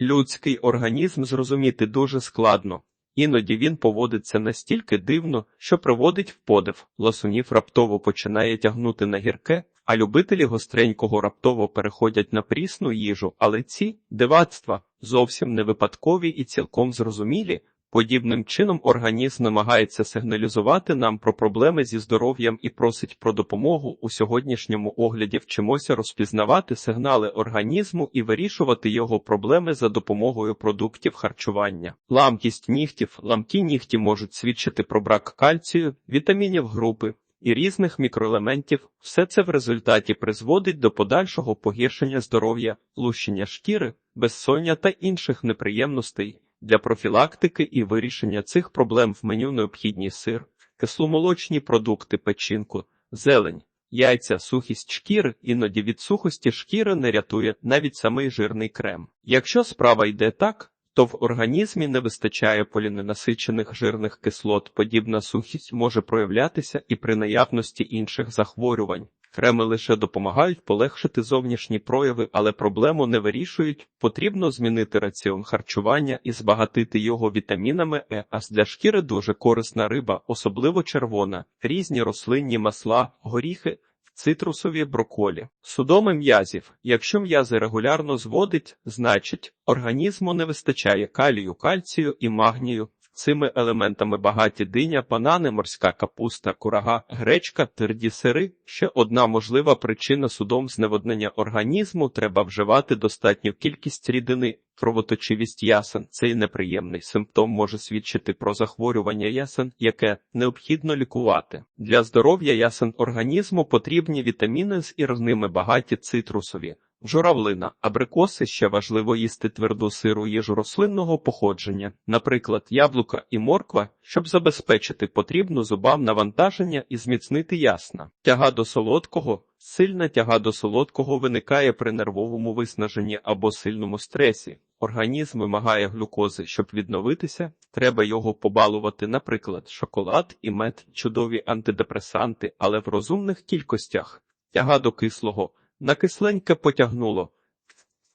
Людський організм зрозуміти дуже складно. Іноді він поводиться настільки дивно, що приводить в подив. Ласунів раптово починає тягнути на гірке, а любителі гостренького раптово переходять на прісну їжу, але ці дивацтва зовсім не випадкові і цілком зрозумілі. Подібним чином організм намагається сигналізувати нам про проблеми зі здоров'ям і просить про допомогу. У сьогоднішньому огляді вчимося розпізнавати сигнали організму і вирішувати його проблеми за допомогою продуктів харчування. Ламкість нігтів, ламкі нігті можуть свідчити про брак кальцію, вітамінів групи. І різних мікроелементів все це в результаті призводить до подальшого погіршення здоров'я, лущення шкіри, безсоння та інших неприємностей. Для профілактики і вирішення цих проблем в меню необхідні сир, кисломолочні продукти, печінку, зелень, яйця, сухість шкіри, іноді від сухості шкіри не рятує навіть самий жирний крем. Якщо справа йде так, то в організмі не вистачає поліненасичених жирних кислот, подібна сухість може проявлятися і при наявності інших захворювань. Креми лише допомагають полегшити зовнішні прояви, але проблему не вирішують. Потрібно змінити раціон харчування і збагатити його вітамінами Е, а для шкіри дуже корисна риба, особливо червона, різні рослинні масла, горіхи, цитрусові броколі, судоми м'язів. Якщо м'язи регулярно зводить, значить організму не вистачає калію, кальцію і магнію. Цими елементами багаті диня, банани, морська капуста, курага, гречка, тверді сири. Ще одна можлива причина судом зневоднення організму треба вживати достатню кількість рідини. Кровоточивість ясен цей неприємний симптом може свідчити про захворювання ясен, яке необхідно лікувати. Для здоров'я ясен організму потрібні вітаміни з ірними багаті цитрусові. Журавлина, абрикоси ще важливо їсти тверду сиру їжу рослинного походження, наприклад, яблука і морква, щоб забезпечити потрібну зубам навантаження і зміцнити ясна. Тяга до солодкого. Сильна тяга до солодкого виникає при нервовому виснаженні або сильному стресі. Організм вимагає глюкози, щоб відновитися. Треба його побалувати, наприклад, шоколад і мед, чудові антидепресанти, але в розумних кількостях. Тяга до кислого. На кисленьке потягнуло.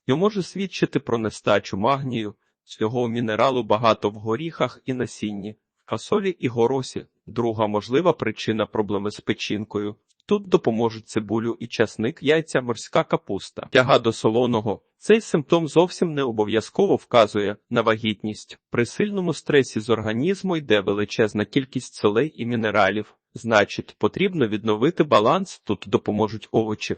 І може свідчити про нестачу магнію, цього мінералу багато в горіхах і насінні, фасолі і горосі. Друга можлива причина проблеми з печінкою. Тут допоможуть цибулю і часник, яйця, морська капуста. Тяга до солоного. Цей симптом зовсім не обов'язково вказує на вагітність. При сильному стресі з організму йде величезна кількість солей і мінералів. Значить, потрібно відновити баланс, тут допоможуть овочі,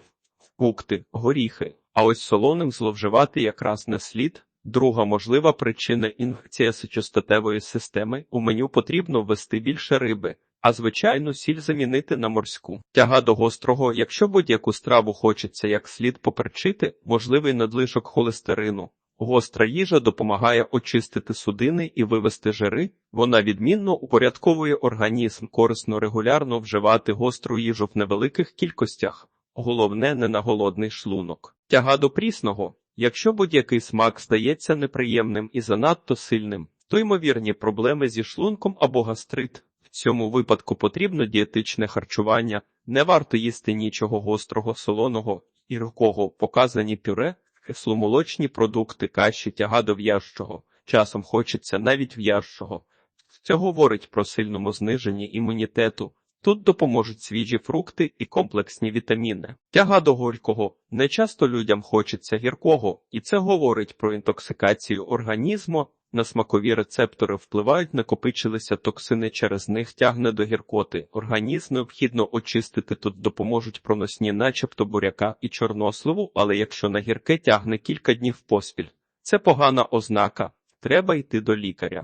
фрукти, горіхи. А ось солоним зловживати якраз не слід. Друга можлива причина інфекція сечостатевої системи. У меню потрібно ввести більше риби, а звичайно сіль замінити на морську. Тяга до гострого, якщо будь-яку страву хочеться як слід поперчити, можливий надлишок холестерину. Гостра їжа допомагає очистити судини і вивести жири. Вона відмінно упорядковує організм, корисно регулярно вживати гостру їжу в невеликих кількостях. Головне не на голодний шлунок. Тяга до прісного. Якщо будь-який смак стається неприємним і занадто сильним, то ймовірні проблеми зі шлунком або гастрит. В цьому випадку потрібно дієтичне харчування, не варто їсти нічого гострого, солоного і показані пюре, кисломолочні продукти, каші, тяга до в'яжчого. Часом хочеться навіть в'яжчого. Це говорить про сильному зниженні імунітету. Тут допоможуть свіжі фрукти і комплексні вітаміни. Тяга до горького. Не часто людям хочеться гіркого, і це говорить про інтоксикацію організму. На смакові рецептори впливають, накопичилися токсини, через них тягне до гіркоти. Організм необхідно очистити, тут допоможуть проносні, начебто буряка і чорносливу, але якщо на гірке тягне кілька днів поспіль, це погана ознака. Треба йти до лікаря.